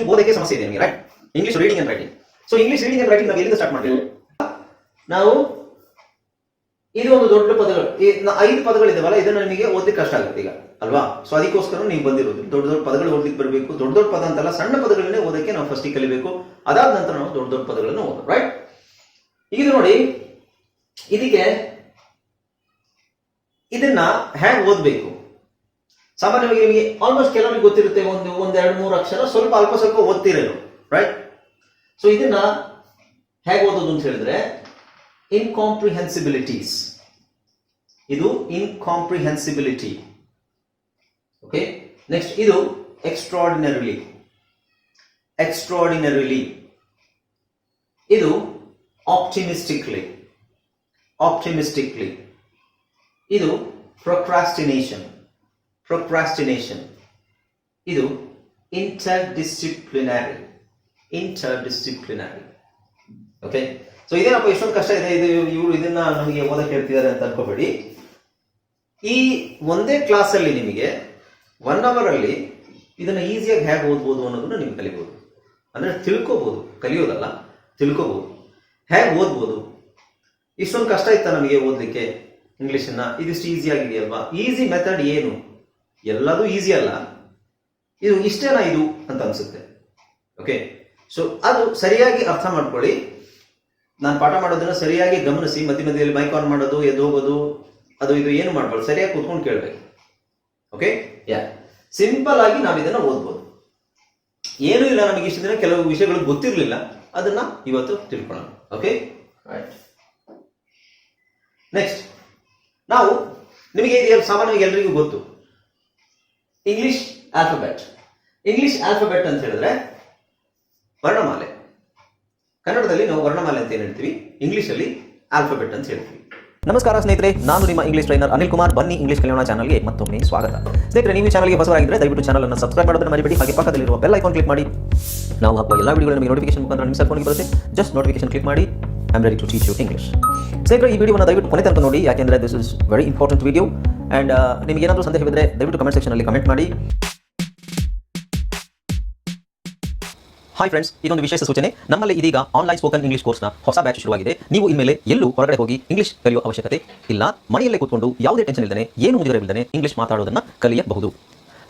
ಓದಕ್ಕೆ ಸಮಸ್ಯೆ ಇದೆ ನಿಮಗೆ right English reading and writing so English reading and writing ನಾವು ಎಲ್ಲಿಂದ ಸ್ಟಾರ್ಟ್ ಮಾಡ್ತೀವಿ? ನಾವು ಇದು ಒಂದು ದೊಡ್ಡ ಪದಗಳು. ಐದು ಪದಗಳಿದಾವಲ್ಲ ಇದನ್ನ ನಿಮಗೆ ಓದಲಿಕ್ಕೆ ಕಷ್ಟ ಆಗುತ್ತೆ ಈಗ, ಅಲ್ವಾ? ಸೊ ಅದಕ್ಕೋಸ್ಕರ ನೀವು ಬಂದಿರೋದು. ದೊಡ್ಡ ದೊಡ್ಡ ಪದಗಳು ಓದಲಿಕ್ಕೆ ಬರಬೇಕು. ದೊಡ್ಡ ದೊಡ್ಡ ಪದ ಅಂತಲ್ಲ, ಸಣ್ಣ ಪದಗಳನ್ನೇ ಓದಕ್ಕೆ ನಾವು ಫಸ್ಟ್ ಕಲಿಬೇಕು. ಅದಾದ ನಂತರ ನಾವು ದೊಡ್ಡ ದೊಡ್ಡ ಪದಗಳನ್ನು ಓದೋ ರೈಟ್ ಈಗ ನೋಡಿ, ಇದಕ್ಕೆ ಇದನ್ನ ಹ್ಯಾಂಗ್ ಓದಬೇಕು? ಸಾಮಾನ್ಯವಾಗಿ ನಿಮಗೆ ಆಲ್ಮೋಸ್ಟ್ ಕೆಲವರಿಗೆ ಗೊತ್ತಿರುತ್ತೆ ಒಂದು, ಒಂದ್ ಎರಡು, ಮೂರು ಅಕ್ಷರ ಸ್ವಲ್ಪ ಅಲ್ಪ ಸ್ವಲ್ಪ ಓದ್ತಿರೇನು ರೈಟ್ ಸೊ ಇದನ್ನ ಹೇಗೆ ಓದೋದು ಅಂತ ಹೇಳಿದ್ರೆ ಇನ್ಕಾಂಪ್ರಿಹೆನ್ಸಿಬಿಲಿಟೀಸ್ ಇದು ಇನ್ಕಾಂಪ್ರಿಹೆನ್ಸಿಬಿಲಿಟಿ ಓಕೆ ನೆಕ್ಸ್ಟ್ ಇದು ಎಕ್ಸ್ಟ್ರಾರ್ಡಿನರಿಲಿ ಎಕ್ಸ್ಟ್ರಾರ್ಡಿನರಿಲಿ ಇದು ಆಪ್ಟಿಮಿಸ್ಟಿಕ್ಲಿ ಆಪ್ಟಿಮಿಸ್ಟಿಕ್ಲಿ ಇದು ಪ್ರೊಕ್ರಾಸ್ಟಿನೇಷನ್ ಪ್ರೊಕ್ರಾಸ್ಟಿನೇಷನ್ ಇದು interdisciplinary interdisciplinary okay so ಇದೇನಪ್ಪ ಇಷ್ಟೊಂದು ಕಷ್ಟ ಇದೆ. ಇದು ಇವರು ಇದನ್ನ ನಮಗೆ ಓದಕ್ಕೆ ಹೇಳ್ತಿದ್ದಾರೆ ಅಂತ ಅನ್ಕೋಬೇಡಿ. ಈ ಒಂದೇ ಕ್ಲಾಸ್ ಅಲ್ಲಿ ನಿಮಗೆ ಒನ್ ಅವರ್ ಅಲ್ಲಿ ಇದನ್ನ ಈಸಿಯಾಗಿ ಹೇಗೆ ಓದ್ಬೋದು ಅನ್ನೋದನ್ನ ನೀವು ಕಲಿಬಹುದು ಅಂದ್ರೆ ತಿಳ್ಕೋಬಹುದು ಕಲಿಯೋದಲ್ಲ ತಿಳ್ಕೋಬಹುದು ಹೇಗೆ ಓದ್ಬೋದು? ಇಷ್ಟೊಂದು ಕಷ್ಟ ಇತ್ತ ನಮಗೆ ಓದ್ಲಿಕ್ಕೆ? ಇಂಗ್ಲಿಷನ್ನ ಇದಿಷ್ಟು ಈಸಿ ಆಗಿದೆಯಲ್ವಾ? ಈಸಿ ಮೆಥಡ್ ಏನು? ಎಲ್ಲದೂ ಈಸಿ ಅಲ್ಲ. ಇದು ಇಷ್ಟೇನಾ ಇದು ಅಂತ ಅನ್ಸುತ್ತೆ. ಓಕೆ ಸೊ ಅದು ಸರಿಯಾಗಿ ಅರ್ಥ ಮಾಡ್ಕೊಳ್ಳಿ. ನಾನು ಪಾಠ ಮಾಡೋದನ್ನ ಸರಿಯಾಗಿ ಗಮನಿಸಿ ಮಧ್ಯ ಮಧ್ಯದಲ್ಲಿ ಮೈಕ್ ಆನ್ ಮಾಡೋದು ಎದ್ದು ಹೋಗೋದು ಅದು ಇದು ಏನು ಮಾಡ್ಬಾರ್ದು ಸರಿಯಾಗಿ ಕೂತ್ಕೊಂಡು ಕೇಳಬೇಕು. ಓಕೆ ಯಾ ಸಿಂಪಲ್ ಆಗಿ ನಾವು ಇದನ್ನ ಓದ್ಬೋದು. ಏನೂ ಇಲ್ಲ ನಮಗೆ ಇಷ್ಟು ದಿನ ಕೆಲವು ವಿಷಯಗಳು ಗೊತ್ತಿರಲಿಲ್ಲ. ಅದನ್ನ ಇವತ್ತು ತಿಳ್ಕೊಳ್ಳೋಣ. ಓಕೆ ರೈಟ್ ನೆಕ್ಸ್ಟ್ ನಾವು ನಿಮಗೆ ಸಾಮಾನ್ಯವಾಗಿ ಎಲ್ರಿಗೂ ಗೊತ್ತು. ಇಂಗ್ಲಿಷ್ ಆಲ್ಫಬೆಟ್ ಇಂಗ್ಲಿಷ್ ಆಲ್ಫಬೆಟ್ ಅಂತ ಹೇಳಿದ್ರೆ ವರ್ಣಮಾಲೆ. ಕನ್ನಡದಲ್ಲಿ ನಾವು ವರ್ಣಮಾಲೆ ಅಂತ ಏನು ಹೇಳ್ತೀವಿ? ಇಂಗ್ಲಿಷಲ್ಲಿ ಆಲ್ಫಬೆಟ್ ಅಂತ ಹೇಳ್ತೀವಿ. ನಮಸ್ಕಾರ ಸ್ನೇಹಿತರೆ, ನಾನು ನಿಮ್ಮ ಇಂಗ್ಲಿಷ್ ಟ್ರೈನರ್ ಅನಿಲ್ ಕುಮಾರ್. ಬನ್ನಿ ಇಂಗ್ಲಿಷ್ ಕಲಿಯೋಣ ಚಾನಲ್ಗೆ ಮತ್ತೊಮ್ಮೆ ಸ್ವಾಗತ. ಸ್ನೇಹಿತರೆ, ನೀವು ಚಾನಲ್ಗೆ ಹೊಸವಾಗಿದ್ದರೆ ದಯವಿಟ್ಟು ಚಾನಲ್ ಅನ್ನು ಸಬ್ಸ್ಕ್ರೈಬ್ ಮಾಡೋದನ್ನು ಮರಿಬೇಡಿ. ಹಾಗೆ ಪಕ್ಕದಲ್ಲಿರುವ ಬೆಲ್ ಐಕಾನ್ ಕ್ಲಿಕ್ ಮಾಡಿ. ನಾವು ಹಾಕುವ ಎಲ್ಲ ವಿಡಿಯೋಗಳು ನಿಮಗೆ ನೋಟಿಫಿಕೇಶನ್ ಮುಖಾಂತರ ನಿಮ್ಮ ಫೋನ್ಗೆ ಬರುತ್ತೆ. ಜಸ್ಟ್ ನೋಟಿಫಿಕೇಶನ್ ಕ್ಲಿಕ್ ಮಾಡಿ. I am ready to teach you English ಸ್ನೇಹಿತರೆ, ಈ ವಿಡಿಯೋನ ದಯವಿಟ್ಟು ಕೊನೆ ತನಕ ನೋಡಿ. ಯಾಕೆಂದರೆ this is very important video and ನಿಮಗೆ ಏನಾದರೂ ಸಂದೇಹವಿದ್ದರೆ ದಯವಿಟ್ಟು ಕಮೆಂಟ್ ಸೆಕ್ಷನಲ್ಲಿ ಕಮೆಂಟ್ ಮಾಡಿ. ಹಾಯ್ ಫ್ರೆಂಡ್ಸ್ ಇದೊಂದು ವಿಶೇಷ ಸೂಚನೆ. ನಮ್ಮಲ್ಲಿ ಇದೀಗ ಆನ್ಲೈನ್ ಸ್ಪೋಕನ್ ಇಂಗ್ಲಿಷ್ ಕೋರ್ಸ್ನ ಹೊಸ ಬ್ಯಾಚ್ ಶುರುವಾಗಿದೆ. ನೀವು ಇನ್ಮೇಲೆ ಎಲ್ಲೂ ಹೊರಗಡೆ ಹೋಗಿ ಇಂಗ್ಲಿಷ್ ಕಲಿಯುವ ಅವಶ್ಯಕತೆ ಇಲ್ಲ. ಮನೆಯಲ್ಲೇ ಕೂತ್ಕೊಂಡು ಯಾವುದೇ ಟೆನ್ಷನ್ ಇಲ್ಲದೆ ಏನು ಮುಗಿದಿರಬಿಲ್ಲದೆ ಇಂಗ್ಲಿಷ್ ಮಾತಾಡೋದನ್ನು ಕಲಿಯಬಹುದು.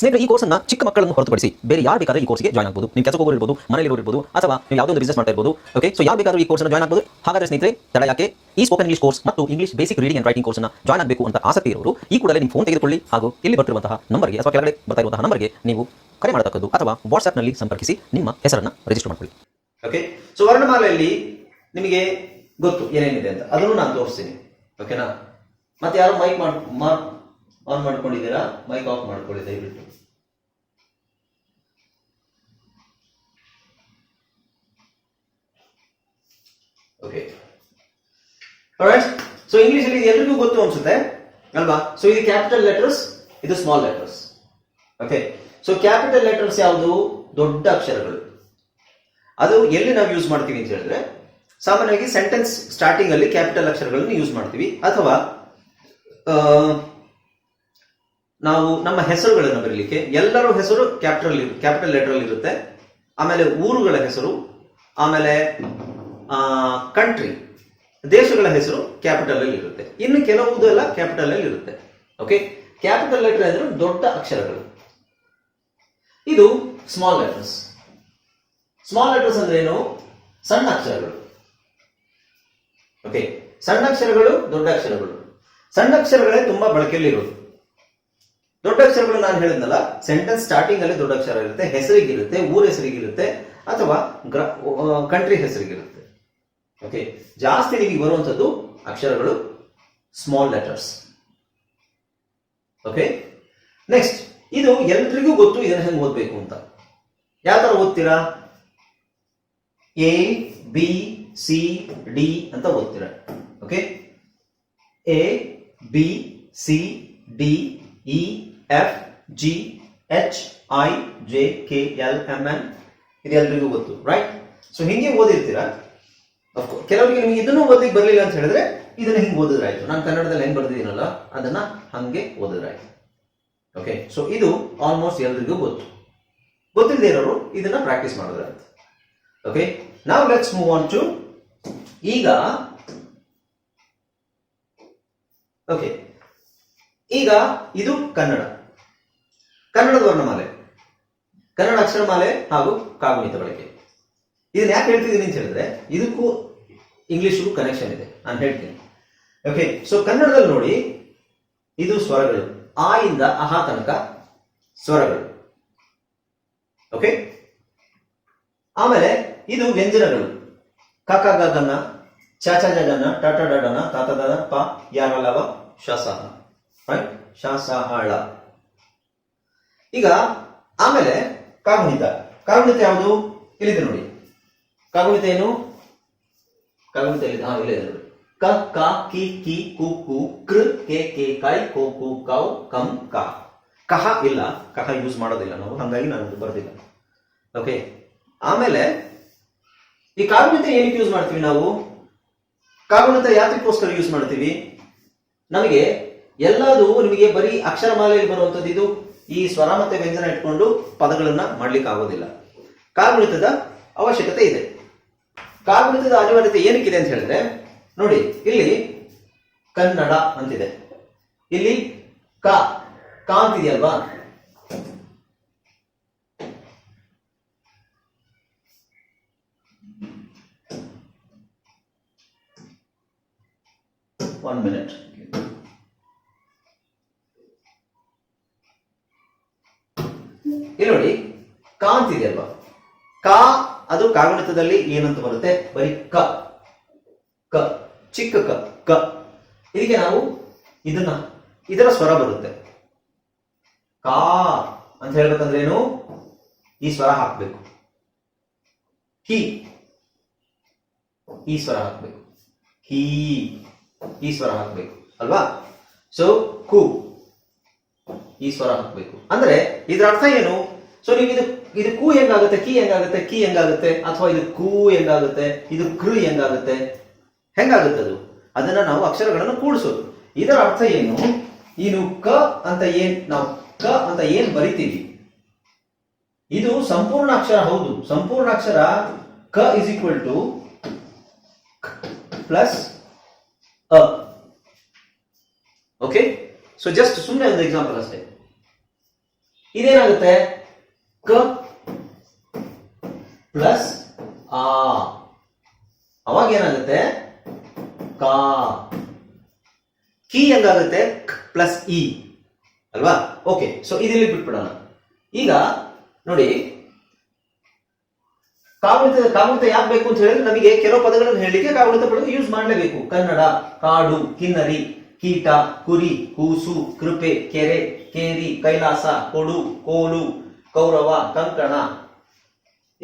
ಸ್ನೇಹಿತರೆ, ಈ ಕೋರ್ಸ್ನ ಚಿಕ್ಕ ಮಕ್ಕಳನ್ನು ಹೊರತುಪಡಿಸಿ ಬೇರೆ ಯಾರು ಬೇಕಾದ್ರೆ ಈ ಕೋರ್ಸ್ಗೆ ಜಾಯ್ನ್ ಆಗಬಹುದು ನೀವು ಕೆಲಸ ಹೋಗೋರು ಮನೇಲಿ ಇರ್ಬೋದು, ಅಥವಾ ನೀವು ಯಾವುದೋ ಒಂದು ಬಿಸ್ನೆಸ್ ಮಾಡ್ತಾ ಇರಬಹುದು ಓಕೆ ಸೊ ಯಾರು ಬೇಕಾದ್ರೂ ಈ ಕೋರ್ಸ್ನ ಜಾಯ್ನ್ ಆಗಬಹುದು ಹಾಗಾದ್ರೆ ಸ್ನೇಹಿತರೆ, ತಡ ಯಾಕೆ? ಈ ಸ್ಪೋಕನ್ ಇಂಗ್ಲಿಷ್ ಕೋರ್ಸ್ ಮತ್ತು English basic reading and writing ಕೋರ್ಸ್ನ ಜಾಯ್ನ್ ಆಗಬೇಕು ಅಂತ ಆಸಕ್ತಿ ಇರೋರು, ಈ ಕೂಡಲೇ ನಿಮ್ಮ ಫೋನ್ ತೆಗೆದುಕೊಳ್ಳಿ ಹಾಗೂ ಇಲ್ಲಿ ಬರ್ತಿರುವಂತಹ ನಂಬರ್ಗೆ ಅಥವಾ ಕೆಳಗಡೆ ಬರ್ತಾ ಇರುವಂತಹ ನಂಬರ್ಗೆ ನೀವು ಕರೆ ಮಾಡತಕ್ಕದ್ದು ಅಥವಾ ವಾಟ್ಸ್ಆಪ್ನಲ್ಲಿ ಸಂಪರ್ಕಿಸಿ ನಿಮ್ಮ ಹೆಸರನ್ನ ರಿಜಿಸ್ಟರ್ ಮಾಡಿಕೊಳ್ಳಿ. ಓಕೆ ಸೊ ವರ್ಣಮಾಲೆಯಲ್ಲಿ ನಿಮಗೆ ಗೊತ್ತು ಏನೇನಿದೆ ಅಂತ. ಅದನ್ನು ನಾನು ತೋರಿಸ್ತೀನಿ. ಓಕೆನಾ ಮತ್ತೆ ಯಾರು ಮೈಕ್ ಮಾಡ್ ಆನ್ ಮಾಡ್ಕೊಂಡಿದ್ದೀರಾ? ಮೈಕ್ ಆಫ್ ಮಾಡ್ಕೊಳ್ಳಿ, ದಯವಿಟ್ಟು. ಓಕೆ ಸೊ ಇಂಗ್ಲಿಷ್ ಅಲ್ಲಿ ಎಲ್ರಿಗೂ ಗೊತ್ತು ಅನ್ಸುತ್ತೆ, ಅಲ್ವಾ? ಸೊ ಇದು ಕ್ಯಾಪಿಟಲ್ ಲೆಟರ್ಸ್ ಇದು small letters okay so capital letters ಯಾವುದು? ದೊಡ್ಡ ಅಕ್ಷರಗಳು. ಅದು ಎಲ್ಲಿ ನಾವು ಯೂಸ್ ಮಾಡ್ತೀವಿ ಅಂತ ಹೇಳಿದ್ರೆ, ಸಾಮಾನ್ಯವಾಗಿ ಸೆಂಟೆನ್ಸ್ ಸ್ಟಾರ್ಟಿಂಗ್ ಅಲ್ಲಿ ಕ್ಯಾಪಿಟಲ್ ಅಕ್ಷರಗಳನ್ನು ಯೂಸ್ ಮಾಡ್ತೀವಿ. ಅಥವಾ ನಾವು ನಮ್ಮ ಹೆಸರುಗಳನ್ನು ಬರೀಲಿಕ್ಕೆ ಎಲ್ಲರ ಹೆಸರು ಕ್ಯಾಪಿಟಲ್ ಕ್ಯಾಪಿಟಲ್ ಲೆಟರ್ ಅಲ್ಲಿ ಇರುತ್ತೆ ಆಮೇಲೆ ಊರುಗಳ ಹೆಸರು, ಆಮೇಲೆ ಕಂಟ್ರಿ ದೇಶಗಳ ಹೆಸರು ಕ್ಯಾಪಿಟಲ್ ಅಲ್ಲಿ ಇರುತ್ತೆ. ಇನ್ನು ಕೆಲವುದೆಲ್ಲ ಕ್ಯಾಪಿಟಲ್ ಅಲ್ಲಿ ಇರುತ್ತೆ. ಓಕೆ ಕ್ಯಾಪಿಟಲ್ ಲೆಟರ್ ಅಂದ್ರೆ ದೊಡ್ಡ ಅಕ್ಷರಗಳು. ಇದು ಸ್ಮಾಲ್ ಲೆಟರ್ಸ್ ಸ್ಮಾಲ್ ಲೆಟರ್ಸ್ ಅಂದ್ರೆ ಏನು? ಸಣ್ಣ ಅಕ್ಷರಗಳು. ಓಕೆ ಸಣ್ಣ ಅಕ್ಷರಗಳು ದೊಡ್ಡ ಅಕ್ಷರಗಳು. ಸಣ್ಣ ಅಕ್ಷರಗಳೇ ತುಂಬಾ ಬಳಕೆಯಲ್ಲಿ ಇರೋದು ದೊಡ್ಡ ಅಕ್ಷರಗಳು ನಾನು ಹೇಳಿದ್ನಲ್ಲ ಸೆಂಟೆನ್ಸ್ ಸ್ಟಾರ್ಟಿಂಗ್ ಅಲ್ಲಿ ದೊಡ್ಡ ಅಕ್ಷರ ಇರುತ್ತೆ, ಹೆಸರಿಗಿರುತ್ತೆ, ಊರ ಹೆಸರಿಗಿರುತ್ತೆ, ಅಥವಾ ಕಂಟ್ರಿ ಹೆಸರಿಗಿರುತ್ತೆ. ಓಕೆ ಜಾಸ್ತಿ ನಿಮಗೆ ಬರುವಂತದ್ದು ಅಕ್ಷರಗಳು ಸ್ಮಾಲ್ ಲೆಟರ್ಸ್ ಓಕೆ ನೆಕ್ಸ್ಟ್ ಇದು ಎಲ್ರಿಗೂ ಗೊತ್ತು ಇದನ್ನ ಹೆಂಗೆ ಓದ್ಬೇಕು ಅಂತ. ಯಾವ ತರ ಓದ್ತೀರಾ? ಎ ಬಿ ಸಿ ಡಿ ಅಂತ ಓದ್ತೀರಾ? Okay A B C D E F G H I J K L M N ಇದೆಲ್ಲರಿಗೂ ಗೊತ್ತು ರೈಟ್ ಸೊ ಹಿಂಗೆ ಓದಿರ್ತೀರಾ? ಕೆಲವರಿಗೆ ನಿಮಗೆ ಇದನ್ನು ಓದಿ ಬರಲಿಲ್ಲ ಅಂತ ಹೇಳಿದ್ರೆ ಇದನ್ನ ಹಿಂಗೆ ಓದಿದ್ರಾಯ್ತು. ನಾನು ಕನ್ನಡದಲ್ಲಿ ಹೆಂಗ್ ಬರ್ದಿದ್ದೀನಲ್ಲ, ಅದನ್ನ ಹಂಗೆ ಓದಿದ್ರಾಯ್ತು. ಓಕೆ ಸೊ ಇದು ಆಲ್ಮೋಸ್ಟ್ ಎಲ್ರಿಗೂ ಗೊತ್ತು. ಗೊತ್ತಿಲ್ಲದೆ ಇರೋರು ಇದನ್ನ ಪ್ರಾಕ್ಟೀಸ್ ಮಾಡೋದ್ರಾಯ್ತು ಓಕೆ ನಾವು ಲೆಟ್ಸ್ ಮೂವ್ ಆನ್ ಟು ಈಗ ಓಕೆ ಈಗ ಇದು ಕನ್ನಡ. ಕನ್ನಡದ ವರ್ಣಮಾಲೆ. ಕನ್ನಡ ಅಕ್ಷರಮಾಲೆ ಹಾಗೂ ಕಾಗುಣಿತ ಬಳಕೆ. ಇದನ್ನ ಯಾಕೆ ಹೇಳ್ತಿದ್ದೀನಿ ಅಂತ ಹೇಳಿದ್ರೆ, ಇದಕ್ಕೂ ಇಂಗ್ಲಿಷ್ಗೂ ಕನೆಕ್ಷನ್ ಇದೆ. ನಾನು ಹೇಳ್ತೀನಿ. ಓಕೆ ಸೊ ಕನ್ನಡದಲ್ಲಿ ನೋಡಿ, ಇದು ಸ್ವರಗಳು. ಆ ಇಂದ ಅಹಾ ತನಕ ಸ್ವರಗಳು. ಓಕೆ ಆಮೇಲೆ ಇದು ವ್ಯಂಜನಗಳು. ಕಕ ಗಗನ ಚ ಚ ಜಗನ ಟ ಟ ಡಡನ ತ ದ ಪ, ಯ, ರ, ಲ, ವ, ಶ, ಸ, ಹ. ರೈಟ್ ಶ, ಸ, ಹ, ಳ. ಈಗ ಆಮೇಲೆ ಕಾಗುಣಿತ. ಕಾಗುಣಿತ ಯಾವುದು? ಇಲ್ಲಿದೆ ನೋಡಿ. ಕಾಗುಣಿತ ಏನು? ಕಾಗುಣಿತ ಇಲ್ಲಿದೆ ಹಾ, ಇಲ್ಲೇ ನೋಡಿ. ಕ ಕ, ಕಿ ಕಿ, ಕು ಕು, ಕೃ, ಕೆ ಕೆ ಕೈ ಕೋ, ಕು, ಕೌ, ಕಂ, ಕ. ಕಹ ಇಲ್ಲ. ಕಹ ಯೂಸ್ ಮಾಡೋದಿಲ್ಲ ನಾವು. ಹಾಗಾಗಿ ನಾನು ಬರ್ದಿಲ್ಲ. ಓಕೆ ಆಮೇಲೆ ಈ ಕಾಗುಣಿತ ಏನಕ್ಕೆ ಯೂಸ್ ಮಾಡ್ತೀವಿ ನಾವು? ಕಾಗುಣಿತ ಯಾತ್ರಿಕೋಸ್ಕರ ಯೂಸ್ ಮಾಡ್ತೀವಿ? ನಮಗೆ ಎಲ್ಲದೂ ನಿಮಗೆ ಬರೀ ಅಕ್ಷರಮಾಲೆಯಲ್ಲಿ ಬರುವಂಥದ್ದು ಇದು ಈ ಸ್ವರ ಮತ್ತೆ ವ್ಯಂಜನ ಇಟ್ಕೊಂಡು ಪದಗಳನ್ನ ಮಾಡ್ಲಿಕ್ಕೆ ಆಗೋದಿಲ್ಲ ಕಾಗುಣಿತದ ಅವಶ್ಯಕತೆ ಇದೆ. ಕಾಗುಣಿತದ ಅನಿವಾರ್ಯತೆ ಏನಕ್ಕಿದೆ ಅಂತ ಹೇಳಿದ್ರೆ, ನೋಡಿ, ಇಲ್ಲಿ ಕನ್ನಡ ಅಂತಿದೆ. ಇಲ್ಲಿ ಕ ಕ ಅಂತಿದೆಯಲ್ವಾ? ಒನ್ ಮಿನಿಟ್ ಇಲ್ಲಿ ನೋಡಿ, ಕಾ ಅಂತಿದೆ ಅಲ್ವಾ? ಕಾ, ಅದು ಕಾಗುಣಿತದಲ್ಲಿ ಏನಂತ ಬರುತ್ತೆ? ಬರೀ ಕ. ಕ. ಚಿಕ್ಕ ಕ. ಕ. ಇದಕ್ಕೆ ನಾವು ಇದನ್ನ, ಇದರ ಸ್ವರ ಬರುತ್ತೆ. ಕಾ ಅಂತ ಹೇಳ್ಬೇಕಂದ್ರೆ ಏನು? ಈ ಸ್ವರ ಹಾಕ್ಬೇಕು. ಹಿ. ಈ ಸ್ವರ ಹಾಕ್ಬೇಕು. ಹೀ. ಈ ಸ್ವರ ಹಾಕ್ಬೇಕು. ಅಲ್ವಾ? ಸೊ ಕು. ಈ ಸ್ವರ ಹಾಕ್ಬೇಕು. ಅಂದ್ರೆ ಇದ್ರ ಅರ್ಥ ಏನು? ಸೊ ನೀವು ಇದು ಇದು ಕೂ ಹೆಂಗಾಗುತ್ತೆ? ಕಿ ಹೆಂಗಾಗುತ್ತೆ? ಕಿ ಹೆಂಗಾಗುತ್ತೆ? ಅಥವಾ ಇದು ಕೂ ಹೆಂಗಾಗುತ್ತೆ? ಇದು ಕೃ ಹೆಂಗಾಗುತ್ತೆ? ಹೆಂಗಾಗುತ್ತೆ ಅದು? ಅದನ್ನ ನಾವು ಅಕ್ಷರಗಳನ್ನು ಕೂಡಿಸೋದು. ಇದರ ಅರ್ಥ ಏನು? ಇದು ಕ ಅಂತ ಏನ್, ನಾವು ಕ ಅಂತ ಏನ್ ಬರಿತೀವಿ? ಇದು ಸಂಪೂರ್ಣ ಅಕ್ಷರ, ಹೌದು. ಸಂಪೂರ್ಣ ಅಕ್ಷರ ಕ ಇಸ್ ಈಕ್ವಲ್ ಟು ಪ್ಲಸ್ ಅ. ಓಕೆ ಸೊ ಜಸ್ಟ್ ಸುಮ್ಮನೆ ಒಂದು ಎಕ್ಸಾಂಪಲ್ ಅಷ್ಟೇ. ಇದೇನಾಗುತ್ತೆ? ಕ ಪ್ಲಸ್ ಆ. ಅವಾಗ ಏನಾಗುತ್ತೆ? ಕಾ. ಕಿ ಹೆಂಗಾಗುತ್ತೆ ಪ್ಲಸ್ ಇ. ಅಲ್ವಾ? ಓಕೆ ಸೊ ಇದರಲ್ಲಿ ಬಿಟ್ಬಿಡೋಣ. ಈಗ ನೋಡಿ, ಕಾಗುಣಿತ ಕಾಗುಣಿತ ಯಾಕೆ ಬೇಕು ಅಂತ ಹೇಳಿದ್ರೆ ನಮಗೆ ಕೆಲವು ಪದಗಳನ್ನು ಹೇಳಲಿಕ್ಕೆ ಕಾಗುಣಿತ ಪಡೆದು ಯೂಸ್ ಮಾಡಲೇಬೇಕು. ಕನ್ನಡ, ಕಾಡು, ಕಿನ್ನರಿ. ಕೀಟ, ಕುರಿ, ಕೂಸು, ಕೃಪೆ, ಕೆರೆ, ಕೇರಿ, ಕೈಲಾಸ, ಕೊಡು, ಕೋಲು, ಕೌರವ, ಕಂಕಣ.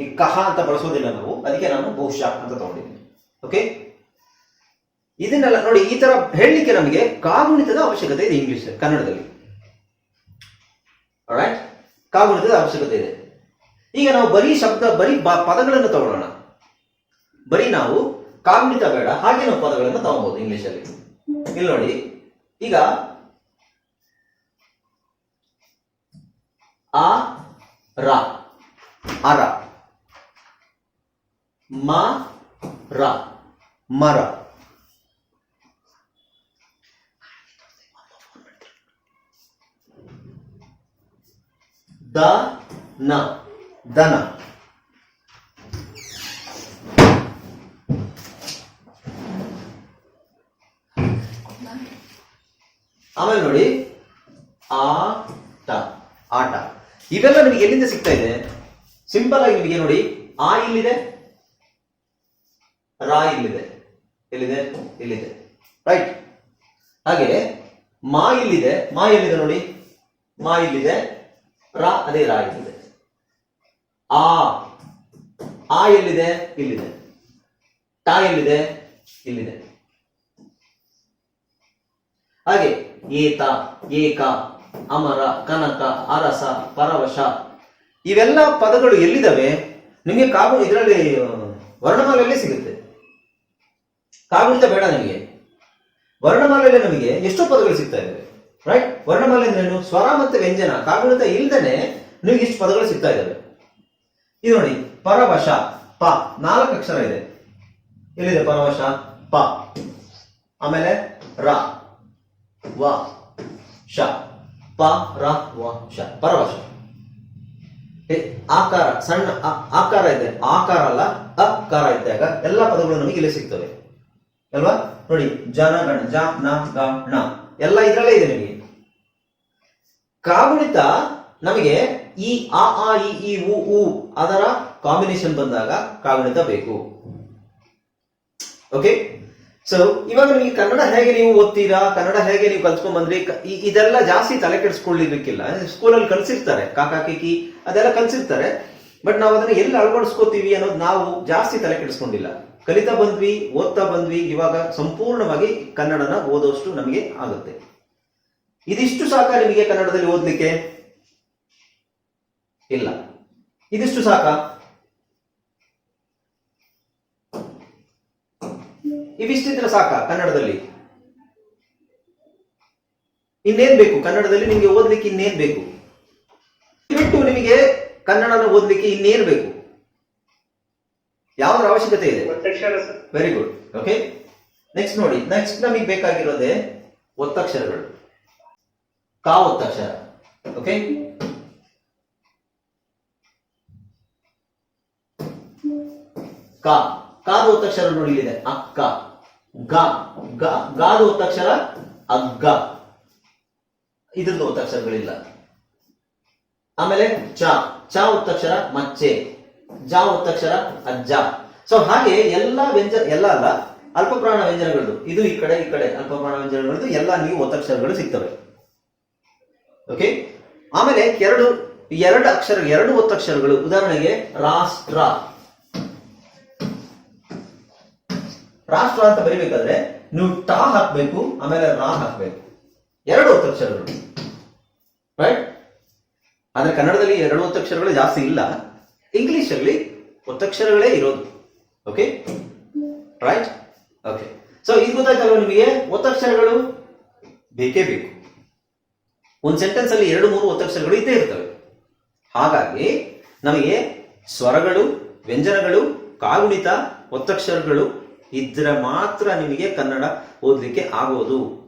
ಈ ಕಹ ಅಂತ ಬಳಸೋದಿಲ್ಲ ನಾವು. ಅದಕ್ಕೆ ನಾನು ಬಹುಶಃ ಅಂತ ತಗೊಂಡಿದ್ದೀನಿ. ಓಕೆ ಇದನ್ನೆಲ್ಲ ನೋಡಿ ಈ ತರ ಹೇಳಲಿಕ್ಕೆ ನಮಗೆ ಕಾಗುಣಿತದ ಅವಶ್ಯಕತೆ ಇದೆ ಇಂಗ್ಲಿಷ್ ಕನ್ನಡದಲ್ಲಿ. ಕಾಗುಣಿತದ ಅವಶ್ಯಕತೆ ಇದೆ. ಈಗ ನಾವು ಬರೀ ಶಬ್ದ, ಬರೀ ಪದಗಳನ್ನು ತಗೊಳ್ಳೋಣ. ಬರೀ ನಾವು ಕಾಗುಣಿತ ಬೇಡ ಹಾಗೆ ನಾವು ಪದಗಳನ್ನು ತಗೊಬಹುದು ಇಂಗ್ಲಿಷ್ ಅಲ್ಲಿ. ಇಲ್ಲಿ ನೋಡಿ. ಈಗ ಆ ರ. ಅರ. ಮ ರ. ಮರ. ದ ನ. ದನ. ಆಮೇಲೆ ನೋಡಿ. ಆಟ ಆಟ. ಇವೆಲ್ಲ ನಿಮಗೆ ಎಲ್ಲಿಂದ ಸಿಗ್ತಾ ಇದೆ? ಸಿಂಪಲ್ ಆಗಿ ನಿಮಗೆ ನೋಡಿ. ಆ ಇಲ್ಲಿದೆ, ರಾ ಇಲ್ಲಿದೆ. ಎಲ್ಲಿದೆ? ಇಲ್ಲಿದೆ. ರೈಟ್ ಹಾಗೆ, ಮಾ ಇಲ್ಲಿದೆ, ಮಾ ಎಲ್ಲಿದೆ ನೋಡಿ? ಮಾ ಇಲ್ಲಿದೆ, ರಾ, ಅದೇ ರಾ ಇಲ್ಲಿದೆ. ಆ ಆ ಎಲ್ಲಿದೆ? ಇಲ್ಲಿದೆ. ಟಾ ಎಲ್ಲಿದೆ? ಇಲ್ಲಿದೆ. ಹಾಗೆ ಏತ ಏಕ ಅಮರ, ಕನಕ, ಅರಸ, ಪರವಶ, ಇವೆಲ್ಲ ಪದಗಳು ಎಲ್ಲಿದ್ದಾವೆ? ನಿಮಗೆ ಕಾಗು ಇದರಲ್ಲಿ, ವರ್ಣಮಾಲೆಯಲ್ಲಿ ಸಿಗುತ್ತೆ. ಕಾಗುಣಿತ ಬೇಡ ನಿಮಗೆ. ವರ್ಣಮಾಲೆಯಲ್ಲಿ ನಮಗೆ ಎಷ್ಟೋ ಪದಗಳು ಸಿಗ್ತಾ ಇದ್ದಾವೆ. ರೈಟ್ ವರ್ಣಮಾಲೆ ಅಂದ್ರೇನು ಸ್ವರ ಮತ್ತು ವ್ಯಂಜನ. ಕಾಗುಣಿತ ಇಲ್ದೇನೆ ನಿಮಗೆ ಇಷ್ಟು ಪದಗಳು ಸಿಗ್ತಾ ಇದ್ದಾವೆ. ಇದು ನೋಡಿ, ಪರವಶ, ಪ. ನಾಲ್ಕು ಅಕ್ಷರ ಇದೆ. ಎಲ್ಲಿದೆ ಪರವಶ? ಪ. ಆಮೇಲೆ ರ. ವ ಶ ಪ, ರ, ವ ಶ ಪರವಶ. ಆಕಾರ, ಸಣ್ಣ ಆಕಾರ ಇದೆ. ಆಕಾರ ಅಲ್ಲ, ಅಕಾರ ಇದ್ದಾಗ ಎಲ್ಲ ಪದಗಳು ನಮಗೆ ಇಲ್ಲಿ ಸಿಗ್ತವೆ. ಅಲ್ವಾ? ನೋಡಿ ಜನಗಣ ಜ, ನ, ಗ, ಣ. ಎಲ್ಲ ಇದರಲ್ಲೇ ಇದೆ ನಿಮಗೆ. ಕಾಗುಣಿತ ನಮಗೆ ಈ, ಆ ಆ ಇ ಉ ಉ ಅದರ ಕಾಂಬಿನೇಷನ್ ಬಂದಾಗ ಕಾಗುಣಿತ ಬೇಕು. ಓಕೆ ಸೊ ಇವಾಗ ನಿಮಗೆ ಕನ್ನಡ ಹೇಗೆ ನೀವು ಓದ್ತೀರಾ? ಕನ್ನಡ ಹೇಗೆ ನೀವು ಕಲ್ತ್ಕೊಂಡ್ ಬಂದ್ರಿ? ಇದೆಲ್ಲ ಜಾಸ್ತಿ ತಲೆ ಕೆಡಿಸ್ಕೊಳ್ಳಿರ್ಬೇಕಿಲ್ಲ ಸ್ಕೂಲಲ್ಲಿ ಕಲ್ಸಿರ್ತಾರೆ, ಕಾಕಾ, ಕಿಕಿ, ಅದೆಲ್ಲ ಕಲ್ಸಿರ್ತಾರೆ. ಬಟ್ ನಾವು ಅದನ್ನ ಎಲ್ಲಿ ಅಳವಡಿಸ್ಕೋತೀವಿ ಅನ್ನೋದು ನಾವು ಜಾಸ್ತಿ ತಲೆ ಕೆಡಿಸ್ಕೊಂಡಿಲ್ಲ. ಕಲಿತಾ ಬಂದ್ವಿ, ಓದ್ತಾ ಬಂದ್ವಿ, ಇವಾಗ ಸಂಪೂರ್ಣವಾಗಿ ಕನ್ನಡನ ಓದೋಷ್ಟು ನಮಗೆ ಆಗುತ್ತೆ. ಇದಿಷ್ಟು ಸಾಕ ನಿಮಗೆ ಕನ್ನಡದಲ್ಲಿ ಓದ್ಲಿಕ್ಕೆ? ಇಲ್ಲ. ಇದಿಷ್ಟು ಸಾಕ? ಇವಿಷ್ಟಿದ್ರೆ ಸಾಕ ಕನ್ನಡದಲ್ಲಿ? ಇನ್ನೇನ್ ಬೇಕು? ಕನ್ನಡದಲ್ಲಿ ನಿಮಗೆ ಓದ್ಲಿಕ್ಕೆ ಇನ್ನೇನ್ ಬೇಕು? ಬಿಟ್ಟು ನಿಮಗೆ ಕನ್ನಡನ ಓದ್ಲಿಕ್ಕೆ ಇನ್ನೇನ್ ಬೇಕು? ಯಾವ್ದ್ರ ಅವಶ್ಯಕತೆ ಇದೆ? ವೆರಿ ಗುಡ್ ಓಕೆ ನೆಕ್ಸ್ಟ್ ನೋಡಿ. ನೆಕ್ಸ್ಟ್ ನಮಗೆ ಬೇಕಾಗಿರೋದೇ ಒತ್ತಕ್ಷರಗಳು. ಕಾ ಒತ್ತಕ್ಷರ. ಓಕೆ ಕಾ. ಕಾದ ಒತ್ತಕ್ಷರ ನೋಡಿ ಇಲ್ಲಿದೆ. ಅಕ್ಕ. ಗ ಗಾದ ಒತ್ತಕ್ಷರ ಅಗ್ಗ ಇದ್ರದ್ದು ಒತ್ತಕ್ಷರಗಳಿಲ್ಲ ಆಮೇಲೆ ಚ ಚ ಒತ್ತಕ್ಷರ ಮಚ್ಚೆ. ಜ ಒತ್ತಕ್ಷರ ಅಜ್ಜ. ಸೊ ಹಾಗೆ ಎಲ್ಲ ವ್ಯಂಜನ ಎಲ್ಲ ಅಲ್ಲ, ಅಲ್ಪಪ್ರಾಣ ವ್ಯಂಜನಗಳದ್ದು. ಇದು ಈ ಕಡೆ ಈ ಕಡೆ ಅಲ್ಪಪ್ರಾಣ ವ್ಯಂಜನಗಳದ್ದು, ಎಲ್ಲ ನೀವು ಒತ್ತಕ್ಷರಗಳು ಸಿಗ್ತವೆ. ಓಕೆ ಆಮೇಲೆ ಎರಡು ಎರಡು ಅಕ್ಷರ, ಎರಡು ಒತ್ತಕ್ಷರಗಳು ಉದಾಹರಣೆಗೆ ರಾಷ್ಟ್ರ. ರಾಷ್ಟ್ರ ಅಂತ ಬರಿಬೇಕಾದ್ರೆ ನೀವು ಟಾ ಹಾಕ್ಬೇಕು, ಆಮೇಲೆ ರಾ ಹಾಕ್ಬೇಕು. ಎರಡು ಒತ್ತಕ್ಷರಗಳು ರೈಟ್ ಆದ್ರೆ ಕನ್ನಡದಲ್ಲಿ ಎರಡು ಒತ್ತಕ್ಷರಗಳು ಜಾಸ್ತಿ ಇಲ್ಲ. ಇಂಗ್ಲಿಷ್ ಅಲ್ಲಿ ಒತ್ತಕ್ಷರಗಳೇ ಇರೋದು. ಓಕೆ ರೈಟ್ ಓಕೆ ಸೊ ಇದು ಗೊತ್ತಾಯ್ತಲ್ವ ನಿಮಗೆ? ಒತ್ತಕ್ಷರಗಳು ಬೇಕೇ ಬೇಕು. ಒಂದು ಸೆಂಟೆನ್ಸ್ ಅಲ್ಲಿ ಎರಡು, ಮೂರು ಒತ್ತಕ್ಷರಗಳು ಇದ್ದೇ ಇರ್ತವೆ. ಹಾಗಾಗಿ ನಮಗೆ ಸ್ವರಗಳು, ವ್ಯಂಜನಗಳು, ಕಾಗುಣಿತ, ಒತ್ತಕ್ಷರಗಳು ಇದ್ರೆ ಮಾತ್ರ ನಿಮಗೆ ಕನ್ನಡ ಓದಲಿಕ್ಕೆ ಆಗೋದು.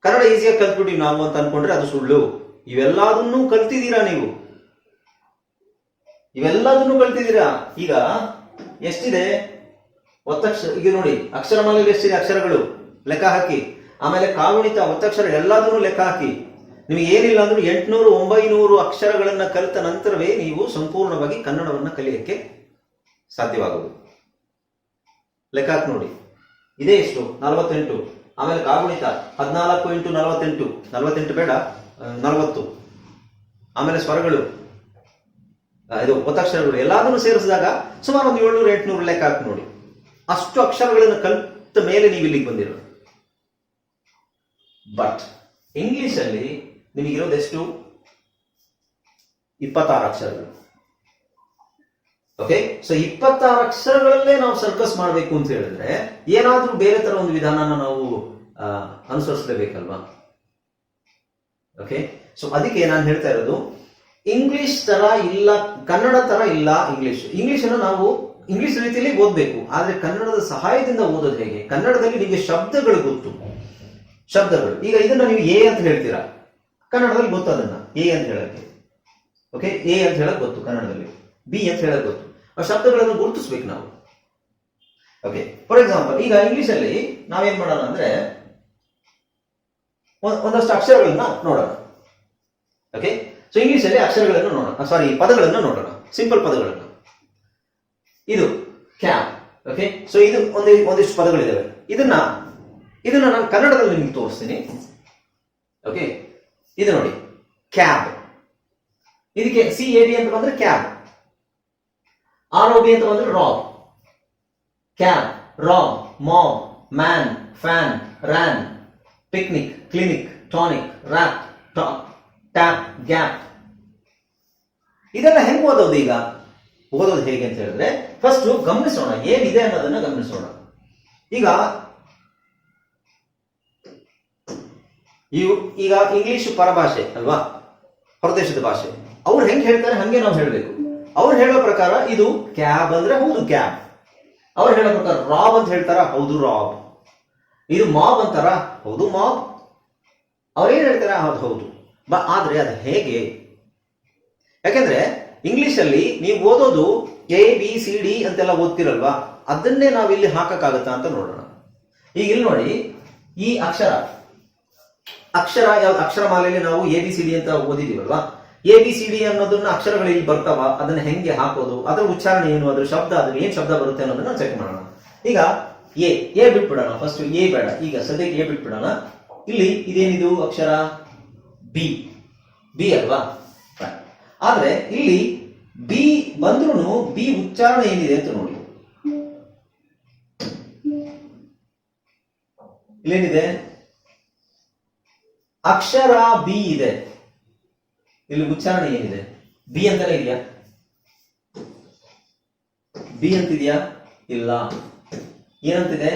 ಕನ್ನಡ ಈಸಿಯಾಗಿ ಕಲ್ತ್ಬಿಟ್ಟಿವಿ ನಾವು ಅಂತ ಅನ್ಕೊಂಡ್ರೆ ಅದು ಸುಳ್ಳು. ಇವೆಲ್ಲದನ್ನೂ ಕಲ್ತಿದ್ದೀರಾ ನೀವು? ಇವೆಲ್ಲದನ್ನು ಕಲ್ತಿದ್ದೀರಾ? ಈಗ ಎಷ್ಟಿದೆ? ಒತ್ತಕ್ಷರ ಈಗ ನೋಡಿ ಅಕ್ಷರಮಾಲೆಯಲ್ಲಿ ಎಷ್ಟಿದೆ ಅಕ್ಷರಗಳು? ಲೆಕ್ಕ ಹಾಕಿ. ಆಮೇಲೆ ಕಾಗುಣಿತ ಒತ್ತಕ್ಷರ ಎಲ್ಲದನ್ನೂ ಲೆಕ್ಕ ಹಾಕಿ. ನಿಮಗೆ ಏನಿಲ್ಲ ಅಂದ್ರೆ ಎಂಟುನೂರು, ಒಂಬೈನೂರು ಅಕ್ಷರಗಳನ್ನು ಕಲಿತ ನಂತರವೇ ನೀವು ಸಂಪೂರ್ಣವಾಗಿ ಕನ್ನಡವನ್ನು ಕಲಿಯಕ್ಕೆ ಸಾಧ್ಯವಾಗುವುದು ಲೆಕ್ಕ ಹಾಕಿ ನೋಡಿ. ಇದೇ ಎಷ್ಟು? ನಲವತ್ತೆಂಟು. ಆಮೇಲೆ ಕಾಗುಣಿತ, ಹದಿನಾಲ್ಕು ಇಂಟು ನಲವತ್ತೆಂಟು. ನಲವತ್ತೆಂಟು ಬೇಡ ನಲವತ್ತು. ಆಮೇಲೆ ಸ್ವರಗಳು. ಇದು ಒತ್ತಕ್ಷರಗಳು. ಎಲ್ಲಾದನ್ನು ಸೇರಿಸಿದಾಗ ಸುಮಾರು ಒಂದು ಏಳ್ನೂರು, ಎಂಟುನೂರು ಲೆಕ್ಕ ಹಾಕಿ ನೋಡಿ. ಅಷ್ಟು ಅಕ್ಷರಗಳನ್ನು ಕಲಿತ ಮೇಲೆ ನೀವು ಇಲ್ಲಿಗೆ ಬಂದಿರೋ ಬಟ್ ಇಂಗ್ಲಿಷ್ ಅಲ್ಲಿ ನಿಮಗಿರೋದೆಷ್ಟು? ಇಪ್ಪತ್ತಾರು ಅಕ್ಷರಗಳು. ಓಕೆ ಸೊ ಇಪ್ಪತ್ತಾರು ಅಕ್ಷರಗಳಲ್ಲೇ ನಾವು ಸರ್ಕಸ್ ಮಾಡಬೇಕು ಅಂತ ಹೇಳಿದ್ರೆ, ಏನಾದ್ರೂ ಬೇರೆ ತರ ಒಂದು ವಿಧಾನನ ನಾವು ಅನುಸರಿಸಲೇಬೇಕಲ್ವಾ? ಓಕೆ ಸೊ ಅದಕ್ಕೆ ನಾನು ಹೇಳ್ತಾ ಇರೋದು ಇಂಗ್ಲಿಷ್ ತರ ಇಲ್ಲ, ಕನ್ನಡ ತರ ಇಲ್ಲ ಇಂಗ್ಲಿಷ್ ಇಂಗ್ಲಿಷ್ ಅನ್ನು ನಾವು ಇಂಗ್ಲಿಷ್ ರೀತಿಯಲ್ಲಿ ಓದಬೇಕು. ಆದ್ರೆ ಕನ್ನಡದ ಸಹಾಯದಿಂದ ಓದೋದು ಹೇಗೆ? ಕನ್ನಡದಲ್ಲಿ ನಿಮಗೆ ಶಬ್ದಗಳು ಗೊತ್ತು. ಶಬ್ದಗಳು. ಈಗ ಇದನ್ನ ನೀವು ಎ ಅಂತ ಹೇಳ್ತೀರಾ? ಕನ್ನಡದಲ್ಲಿ ಗೊತ್ತು ಅದನ್ನ. ಎ ಅಂತ ಹೇಳಕ್ಕೆ. ಓಕೆ ಎ ಅಂತ ಹೇಳಕ್ ಗೊತ್ತು ಕನ್ನಡದಲ್ಲಿ. ಬಿ ಅಂತ ಹೇಳೋದು ಆ ಶಬ್ದಗಳನ್ನು ಗುರುತಿಸ್ಬೇಕು ನಾವು. ಓಕೆ ಫಾರ್ ಎಕ್ಸಾಂಪಲ್ ಈಗ ಇಂಗ್ಲಿಷ್ ಅಲ್ಲಿ ನಾವೇನ್ ಮಾಡೋಣ ಅಂದ್ರೆ ಒಂದ್- ಒಂದಷ್ಟು ಅಕ್ಷರಗಳನ್ನ ನೋಡೋಣ. ಓಕೆ ಸೊ ಇಂಗ್ಲಿಷ್ ಅಲ್ಲಿ ಅಕ್ಷರಗಳನ್ನು ನೋಡೋಣ. ಸಾರಿ ಪದಗಳನ್ನು ನೋಡೋಣ. ಸಿಂಪಲ್ ಪದಗಳನ್ನು. ಇದು ಕ್ಯಾಬ್ ಓಕೆ ಸೊ ಇದು ಒಂದು ಒಂದಿಷ್ಟು ಪದಗಳಿದಾವೆ. ಇದನ್ನ ಇದನ್ನ ನಾನು ಕನ್ನಡದಲ್ಲಿ ನಿಮ್ಗೆ ತೋರಿಸ್ತೀನಿ. ಓಕೆ ಇದು ನೋಡಿ. ಕ್ಯಾಬ್ ಇದಕ್ಕೆ ಸಿ ಎ ಬಿ ಅಂತ ಬಂದ್ರೆ ಕ್ಯಾಬ್ ಆರ್ ಒ ಬಿ ಅಂತ ಬಂದ್ರೆ rob cab rob mom man fan ran picnic clinic tonic rap top tap gap ಇದೆಲ್ಲ ಹೆಂಗ್ ಓದೋದು ಈಗ? ಓದೋದು ಹೇಗೆ ಅಂತ ಹೇಳಿದ್ರೆ ಫಸ್ಟ್ ಗಮನಿಸೋಣ, ಏನಿದೆ ಅನ್ನೋದನ್ನ ಗಮನಿಸೋಣ. ಈಗ ಈಗ ಇಂಗ್ಲಿಷ್ ಪರಭಾಷೆ, ಅಲ್ವಾ? ಹೊರದೇಶದ ಭಾಷೆ. ಅವ್ರು ಹೆಂಗೆ ಹೇಳ್ತಾರೆ, ಹಂಗೆ ನಾವು ಹೇಳ್ಬೇಕು. ಅವ್ರು ಹೇಳೋ ಪ್ರಕಾರ ಇದು ಕ್ಯಾಬ್ ಅಂದ್ರೆ ಹೌದು ಕ್ಯಾಬ್. ಅವ್ರು ಹೇಳೋ ಪ್ರಕಾರ ರಾಬ್ ಅಂತ ಹೇಳ್ತಾರ? ಹೌದು ರಾಬ್. ಇದು ಮಾಬ್ ಅಂತಾರ? ಹೌದು ಮಾಬ್. ಅವ್ರೇನ್ ಹೇಳ್ತಾರೆ? ಹೌದು ಹೌದು. ಬ, ಆದ್ರೆ ಅದು ಹೇಗೆ? ಯಾಕೆಂದ್ರೆ ಇಂಗ್ಲಿಷ್ ಅಲ್ಲಿ ನೀವು ಓದೋದು ಎ, ಬಿ, ಸಿ, ಡಿ ಅಂತೆಲ್ಲ ಓದ್ತಿರಲ್ವಾ? ಅದನ್ನೇ ನಾವು ಇಲ್ಲಿ ಹಾಕಕ್ಕಾಗತ್ತಾ ಅಂತ ನೋಡೋಣ. ಈಗ ಇಲ್ಲಿ ನೋಡಿ, ಈ ಅಕ್ಷರ. ಅಕ್ಷರ, ಯಾವ ಅಕ್ಷರಮಾಲೆಯಲ್ಲಿ ನಾವು ಎ, ಬಿ, ಸಿ, ಡಿ ಅಂತ ಓದಿದೀವಲ್ವಾ? ಎ ಬಿ ಸಿ ಡಿ ಅನ್ನೋದನ್ನ ಅಕ್ಷರಗಳು ಇಲ್ಲಿ ಬರ್ತಾವ, ಅದನ್ನ ಹೆಂಗೆ ಹಾಕೋದು, ಅದರ ಉಚ್ಚಾರಣೆ ಏನು, ಅದ್ರ ಶಬ್ದ, ಅದ್ರ ಏನ್ ಶಬ್ದ ಬರುತ್ತೆ ಅನ್ನೋದನ್ನ ಚೆಕ್ ಮಾಡೋಣ. ಈಗ ಎ ಎ ಬಿಟ್ಬಿಡೋಣ ಫಸ್ಟ್ ಎ ಬೇಡ. ಈಗ ಸದ್ಯಕ್ಕೆ ಎ ಬಿಟ್ಬಿಡೋಣ. ಇಲ್ಲಿ ಇದೇನಿದು ಅಕ್ಷರ? ಬಿ ಬಿ ಅಲ್ವಾ. ಆದ್ರೆ ಇಲ್ಲಿ ಬಿ ಬಂದ್ರೂ ಬಿ ಉಚ್ಚಾರಣೆ ಏನಿದೆ ಅಂತ ನೋಡಿ. ಇಲ್ಲೇನಿದೆ? ಅಕ್ಷರ ಬಿ ಇದೆ. ಇಲ್ಲಿ ಉಚ್ಚಾರಣೆ ಏನಿದೆ? ಬಿ ಅಂತಲೇ ಇದೆಯಾ? ಬಿ ಅಂತಿದೆಯಾ? ಇಲ್ಲ. ಏನಂತಿದೆ?